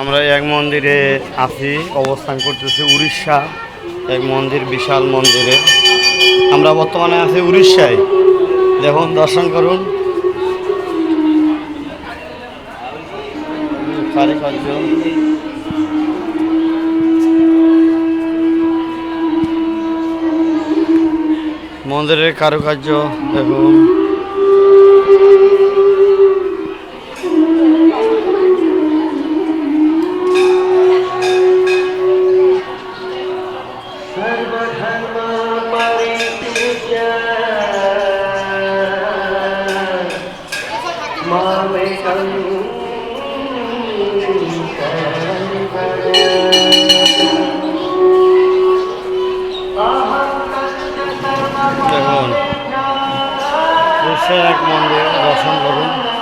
আমরা এক মন্দিরে আছি, অবস্থান করতেছি উড়িষ্যা, এক মন্দির, বিশাল মন্দিরে। আমরা বর্তমানে আছি উড়িষ্যায়। দেখুন, দর্শন করুন। মন্দিরের কারুকার্য, দেখুন। সর্বধর্মা পরিত্যাজ্য মামেকং দেখুন এক মন্দির দর্শন করুন।